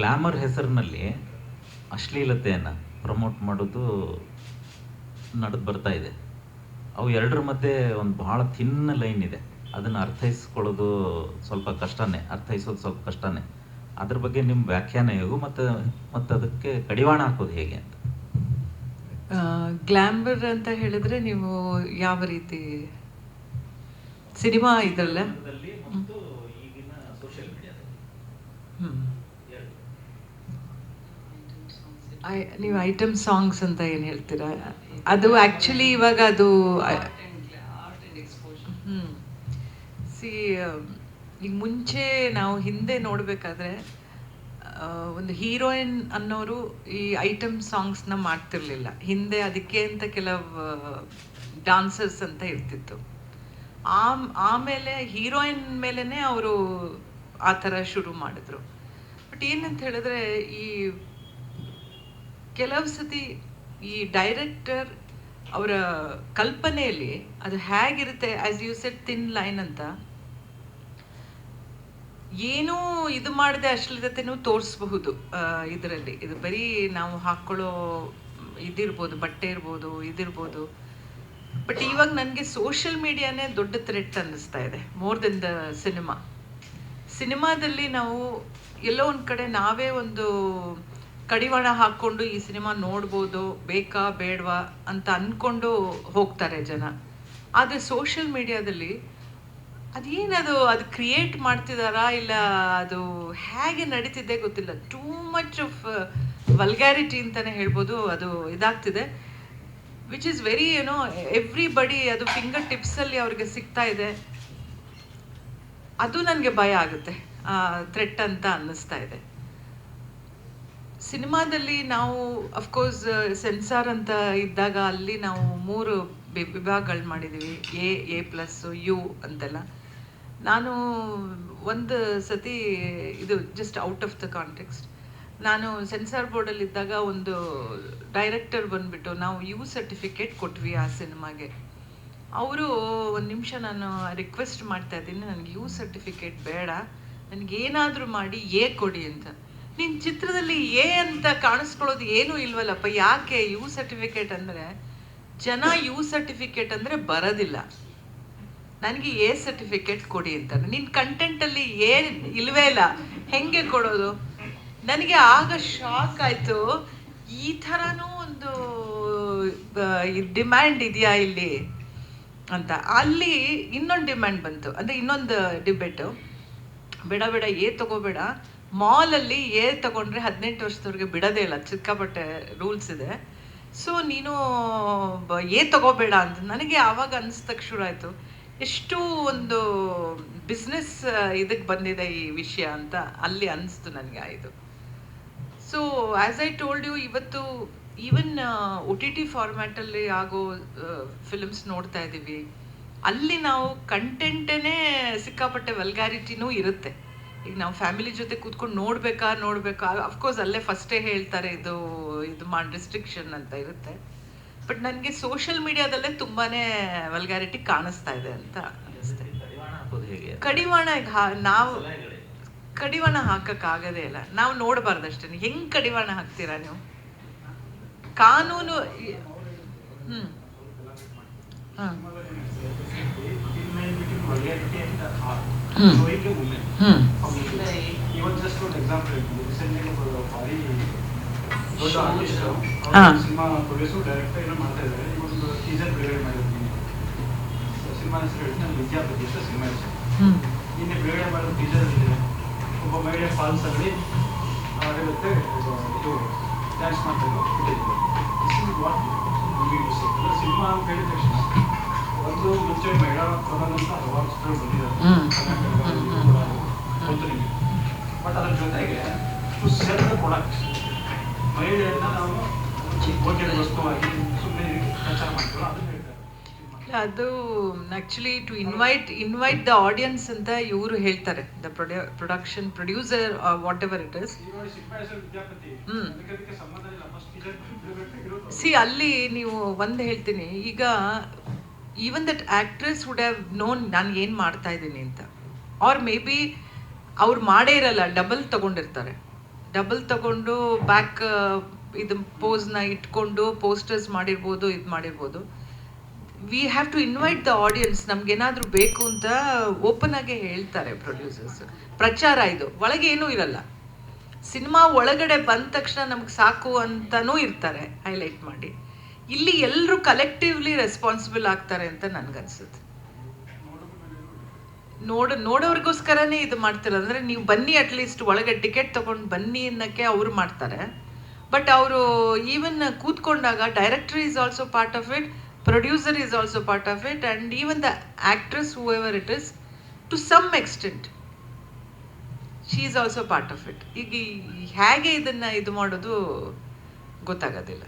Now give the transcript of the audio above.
Glamour ಹೆಸರಿನಲ್ಲಿ ಅಶ್ಲೀಲತೆಯನ್ನು promote ಮಾಡೋದು ನಡೆದು ಬರ್ತಾ ಇದೆ. ಅವು ಎರಡರ ಮಧ್ಯೆ ಒಂದು ಬಹಳ ಥಿನ್ನ ಲೈನ್ ಇದೆ. ಅದನ್ನು ಅರ್ಥೈಸ್ಕೊಳ್ಳೋದು ಸ್ವಲ್ಪ ಕಷ್ಟನೇ ಅರ್ಥೈಸೋದು ಸ್ವಲ್ಪ ಕಷ್ಟನೇ. ಅದ್ರ ಬಗ್ಗೆ ನಿಮ್ಮ ವ್ಯಾಖ್ಯಾನ ಹೇಗೂ ಮತ್ತು ಮತ್ತು ಅದಕ್ಕೆ ಕಡಿವಾಣ ಹಾಕೋದು ಹೇಗೆ ಅಂತ. ಗ್ಲ್ಯಾಮರ್ ಅಂತ ಹೇಳಿದ್ರೆ ನೀವು ಯಾವ ರೀತಿ ಸಿನಿಮಾ ಇದ್ರಲ್ಲ? ಮತ್ತು ಈಗಿನ ಸೋಷಿಯಲ್ ಮೀಡಿಯಾದಲ್ಲಿ ಹ್ಮ್. ಐ- ನೀವು ಐಟಮ್ ಸಾಂಗ್ಸ್ ಅಂತ ಏನು ಹೇಳ್ತೀರಾ? ಅದು ಆ್ಯಕ್ಚುಲಿ ಇವಾಗ ಅದು ಹ್ಞೂ ಸಿ ಈಗ ಮುಂಚೆ ನಾವು ಹಿಂದೆ ನೋಡಬೇಕಾದ್ರೆ ಒಂದು ಹೀರೋಯಿನ್ ಅನ್ನೋರು ಈ ಐಟಮ್ ಸಾಂಗ್ಸ್ನ ಮಾಡ್ತಿರ್ಲಿಲ್ಲ. ಹಿಂದೆ ಅದಕ್ಕೆ ಅಂತ ಕೆಲವು ಡಾನ್ಸರ್ಸ್ ಅಂತ ಇರ್ತಿತ್ತು. ಆಮ್ ಆಮೇಲೆ ಹೀರೋಯಿನ್ ಮೇಲೇ ಅವರು ಆ ಥರ ಶುರು ಮಾಡಿದ್ರು. ಬಟ್ ಏನಂತ ಹೇಳಿದ್ರೆ ಈ ಕೆಲವು ಸತಿ ಈ ಡೈರೆಕ್ಟರ್ ಅವರ ಕಲ್ಪನೆಯಲ್ಲಿ ಅದು ಹೇಗಿರುತ್ತೆ as you said thin line ಅಂತ. ಏನೂ ಇದು ಮಾಡದೆ ಅಶ್ಲೀಲತೆನೂ ತೋರಿಸಬಹುದು ಇದರಲ್ಲಿ. ಇದು ಬರೀ ನಾವು ಹಾಕ್ಕೊಳ್ಳೋ ಇದಿರ್ಬೋದು, ಬಟ್ಟೆ ಇರ್ಬೋದು, ಇದಿರ್ಬೋದು. ಬಟ್ ಇವಾಗ ನನಗೆ ಸೋಷಿಯಲ್ ಮೀಡಿಯಾನೇ ದೊಡ್ಡ ಥ್ರೆಟ್ ಅನ್ನಿಸ್ತಾ ಇದೆ ಮೋರ್ ದೆನ್ ದ ಸಿನಿಮಾ ಸಿನಿಮಾದಲ್ಲಿ ನಾವು ಎಲ್ಲೋ ಒಂದು ಕಡೆ ನಾವೇ ಒಂದು ಕಡಿವಾಣ ಹಾಕೊಂಡು ಈ ಸಿನಿಮಾ ನೋಡ್ಬೋದು, ಬೇಕಾ ಬೇಡವಾ ಅಂತ ಅಂದ್ಕೊಂಡು ಹೋಗ್ತಾರೆ ಜನ. ಆದರೆ ಸೋಷಿಯಲ್ ಮೀಡಿಯಾದಲ್ಲಿ ಅದೇನದು, ಅದು ಕ್ರಿಯೇಟ್ ಮಾಡ್ತಿದಾರಾ ಇಲ್ಲ ಅದು ಹೇಗೆ ನಡೀತಿದೆ ಗೊತ್ತಿಲ್ಲ. ಟೂ ಮಚ್ ಆಫ್ ವಲ್ಗ್ಯಾರಿಟಿ ಅಂತಲೇ ಹೇಳ್ಬೋದು, ಅದು ಇದಾಗ್ತಿದೆ. ವಿಚ್ ಇಸ್ ವೆರಿ ಏನೋ ಎವ್ರಿ ಬಡಿ ಅದು ಫಿಂಗರ್ ಟಿಪ್ಸಲ್ಲಿ ಅವ್ರಿಗೆ ಸಿಗ್ತಾ ಇದೆ. ಅದು ನನಗೆ ಭಯ ಆಗುತ್ತೆ. ಥ್ರೆಟ್ ಅಂತ ಅನ್ನಿಸ್ತಾ ಇದೆ. ಸಿನಿಮಾದಲ್ಲಿ ನಾವು ಅಫ್ಕೋರ್ಸ್ ಸೆನ್ಸಾರ್ ಅಂತ ಇದ್ದಾಗ ಅಲ್ಲಿ ನಾವು ಮೂರು ವಿಭಾಗಗಳು ಮಾಡಿದ್ದೀವಿ ಎ ಎ ಪ್ಲಸ್, ಯು ಅಂತೆಲ್ಲ. ನಾನು ಒಂದು ಸತಿ ಇದು just out of the context ನಾನು ಸೆನ್ಸಾರ್ ಬೋರ್ಡಲ್ಲಿ ಇದ್ದಾಗ ಒಂದು ಡೈರೆಕ್ಟರ್ ಬಂದ್ಬಿಟ್ಟು ನಾವು ಯು ಸರ್ಟಿಫಿಕೇಟ್ ಕೊಟ್ವಿ ಆ ಸಿನಿಮಾಗೆ. ಅವರು ಒಂದು ನಿಮಿಷ ನಾನು ರಿಕ್ವೆಸ್ಟ್ ಮಾಡ್ತಾ ಇದ್ದೀನಿ, ನನಗೆ ಯು ಸರ್ಟಿಫಿಕೇಟ್ ಬೇಡ. ನನಗೇನಾದರೂ ಮಾಡಿ, ಎ ಕೊಡಿ ಅಂತ. ನಿನ್ನ ಚಿತ್ರದಲ್ಲಿ ಎ ಅಂತ ಕಾಣಿಸ್ಕೊಳ್ಳೋದು ಏನೂ ಇಲ್ವಲ್ಲಪ್ಪ? ಯಾಕೆ ಯು ಸರ್ಟಿಫಿಕೇಟ್ ಅಂದರೆ, ಜನ ಯು ಸರ್ಟಿಫಿಕೇಟ್ ಅಂದರೆ ಬರೋದಿಲ್ಲ. ನನಗೆ ಎ ಸರ್ಟಿಫಿಕೇಟ್ ಕೊಡಿ ಅಂತ ನಿನ್ನ ಕಂಟೆಂಟಲ್ಲಿ ಎ ಇಲ್ವೇ ಇಲ್ಲ, ಹೆಂಗೆ ಕೊಡೋದು? ನನಗೆ ಆಗ ಶಾಕ್ ಆಯಿತು. ಈ ಥರನೂ ಒಂದು ಡಿಮ್ಯಾಂಡ್ ಇದೆಯಾ ಇಲ್ಲಿ? ಅಂತ. ಅಲ್ಲಿ ಇನ್ನೊಂದು ಡಿಮ್ಯಾಂಡ್ ಬಂತು. ಅಂದರೆ ಇನ್ನೊಂದು ಡಿಬೇಟು ಬೇಡ ಬೇಡ ಏ ತಗೋಬೇಡ. ಮಾಲಲ್ಲಿ ಏ ತಗೊಂಡ್ರೆ ಹದಿನೆಂಟು ವರ್ಷದವ್ರಿಗೆ ಬಿಡೋದೇ ಇಲ್ಲ, ಚಿಕ್ಕಪಟ್ಟೆ ರೂಲ್ಸ್ ಇದೆ. ಸೊ ನೀನು ಏ ತಗೋಬೇಡ ಅಂತ ನನಗೆ ಆವಾಗ ಅನಿಸ್ತಕ್ಕೆ ಶುರು ಆಯಿತು. ಎಷ್ಟು ಒಂದು ಬಿಸ್ನೆಸ್ ಇದಕ್ಕೆ ಬಂದಿದೆ ಈ ವಿಷಯ ಅಂತ ಅಲ್ಲಿ ಅನಿಸ್ತು ನನಗೆ ಆಯಿತು so as I told you ಇವತ್ತು ಈವನ್ ಒ ಟಿ ಟಿ ಫಾರ್ಮ್ಯಾಟಲ್ಲಿ ಆಗೋ ಫಿಲ್ಮ್ಸ್ ನೋಡ್ತಾ ಇದ್ದೀವಿ ಅಲ್ಲಿ ನಾವು ಕಂಟೆಂಟೇ ಸಿಕ್ಕಾಪಟ್ಟೆ ವೆಲ್ಗಾರಿಟಿನೂ ಇರುತ್ತೆ. ಈಗ ನಾವು ಫ್ಯಾಮಿಲಿ ಜೊತೆ ಕೂತ್ಕೊಂಡು ನೋಡ್ಬೇಕಾ ನೋಡ್ಬೇಕಾ ಅಫ್ಕೋರ್ಸ್ ಅಲ್ಲೇ ಫಸ್ಟೇ ಹೇಳ್ತಾರೆ ಇದು ಇದು ಮಾಡಿ ರಿಸ್ಟ್ರಿಕ್ಷನ್ ಅಂತ ಇರುತ್ತೆ. ಬಟ್ ನನಗೆ ಸೋಷಿಯಲ್ ಮೀಡಿಯಾದಲ್ಲೇ ತುಂಬಾನೇ ವಲ್ಗ್ಯಾರಿಟಿ ಕಾಣಿಸ್ತಾ ಇದೆ ಅಂತ ಅನಿಸುತ್ತೆ ಕಡಿವಾಣ ಹೇಗೆ ಕಡಿವಾಣ ಈಗ ನಾವು. ಕಡಿವಾಣ ಹಾಕಕ್ ಆಗದೇ ಇಲ್ಲ. ನಾವು ನೋಡಬಾರ್ದಷ್ಟೇ ಹೆಂಗ್ ಕಡಿವಾಣ ಹಾಕ್ತೀರಾ ನೀವು? ಕಾನೂನು ಹ್ಮ್. ಹ್ಮ್. ಹಾ. ಹ್ಮ್. ಹ್ಮ್ ಇವತ್ತು ಜಸ್ಟ್ ಒಂದು ಎಕ್ಸಾಂಪಲ್ ಹೇಳ್ತೀನಿ ರೀಸೆಂಟ್ಲಿ ಒಬ್ಬರು ಭಾರಿ ದೊಡ್ಡ ಆರ್ಟಿಸ್ಟ್ ಹಾ. ಸಿನಿಮಾ ಪ್ರೊಡ್ಯೂಸರ್ ಡೈರೆಕ್ಟರ್ ಏನೋ ಮಾಡ್ತಾ ಇದ್ದಾರೆ. ಇವೊಂದು ಟೀಸರ್ ಬಿಡುಗಡೆ ಮಾಡಿರ್ತೀನಿ ಸಿನಿಮಾ ಹೆಸರು ಹೇಳಿ ನಾನು ವಿದ್ಯಾಪತಿ ಅಂತ ಸಿನಿಮಾ ಹೆಸರು ಹ್ಮ್ ನಿನ್ನೆ ಬಿಡುಗಡೆ ಮಾಡಿದ ಟೀಸರ್ ಇದೆ. ಒಬ್ಬ ಮಹಿಳೆ ಫಾಲ್ಸ್ ಅಲ್ಲಿ ಹೇಳುತ್ತೆ ಇದು ಡ್ಯಾನ್ಸ್ ಮಾಡ್ತಾರೆ ಸಿನಿಮಾ ಅಂತ ಹೇಳಿದ ತಕ್ಷಣ ಒಂದು ಮುಂಚೆ ಮಹಿಳಾ ಪ್ರಧಾನ ಅಂತ ಹಲವಾರು ಚಿತ್ರಗಳು ಹ್ಮ್. ಬಂದಿದ್ದಾರೆ ಬಟ್ ಅದ್ರ ಜೊತೆಗೆ ಟು ಸೆಲ್ ದ ಪ್ರಾಡಕ್ಟ್ ಮಹಿಳೆಯನ್ನ ನಾವು ಭೋಗ್ಯದ ವಸ್ತುವಾಗಿ ಸುಮ್ಮನೆ ಪ್ರಚಾರ ಮಾಡ್ತೀವಲ್ಲ ಅದನ್ನ ಹೇಳ್ತಾರೆ. ಅದು actually to invite invite the audience ಅಂತ ಇವರು ಹೇಳ್ತಾರೆ. The production producer whatever it is see ಅಲ್ಲಿ ನೀವು ಒಂದು ಹೇಳ್ತೀನಿ. ಈಗ even that actress would have known ನಾನು ಏನು ಮಾಡ್ತಾ ಇದ್ದೀನಿ ಅಂತ. ಆರ್ ಮೇ ಬಿ ಅವ್ರು ಮಾಡೇ ಇರಲ್ಲ ಡಬಲ್ ತಗೊಂಡಿರ್ತಾರೆ. ಡಬಲ್ ತಗೊಂಡು ಬ್ಯಾಕ್ ಇದು ಪೋಸ್ನ ಇಟ್ಕೊಂಡು ಪೋಸ್ಟರ್ಸ್ ಮಾಡಿರ್ಬೋದು, ಇದು ಮಾಡಿರ್ಬೋದು. We have to invite the audience ನಮ್ಗೇನಾದ್ರೂ ಬೇಕು ಅಂತ ಓಪನ್ ಆಗಿ ಹೇಳ್ತಾರೆ ಪ್ರೊಡ್ಯೂಸರ್ಸ್ ಪ್ರಚಾರ ಇದು. ಒಳಗೆ ಏನೂ ಇರಲ್ಲ. ಸಿನಿಮಾ ಒಳಗಡೆ ಬಂದ ತಕ್ಷಣ ನಮ್ಗೆ ಸಾಕು ಅಂತಲೂ ಇರ್ತಾರೆ ಹೈಲೈಟ್ ಮಾಡಿ. ಇಲ್ಲಿ ಎಲ್ಲರೂ ಕಲೆಕ್ಟಿವ್ಲಿ ರೆಸ್ಪಾನ್ಸಿಬಲ್ ಆಗ್ತಾರೆ ಅಂತ ನನ್ಗನ್ಸುತ್ತೆ. ನೋಡ, ನೋಡೋರ್ಗೋಸ್ಕರನೇ ಇದು ಮಾಡ್ತಿರೋದು. ಅಂದರೆ ನೀವು ಬನ್ನಿ ಅಟ್ಲೀಸ್ಟ್ ಒಳಗೆ ಟಿಕೆಟ್ ತಗೊಂಡು ಬನ್ನಿ ಅನ್ನೋಕ್ಕೆ ಅವರು ಮಾಡ್ತಾರೆ. ಬಟ್ ಅವರು even ಕೂತ್ಕೊಂಡಾಗ director is also part of it producer is also part of it and even the actress whoever it is to some extent she is also part of it ಈಗ ಹೇಗೆ ಇದನ್ನು ಇದು ಮಾಡೋದು ಗೊತ್ತಾಗೋದಿಲ್ಲ.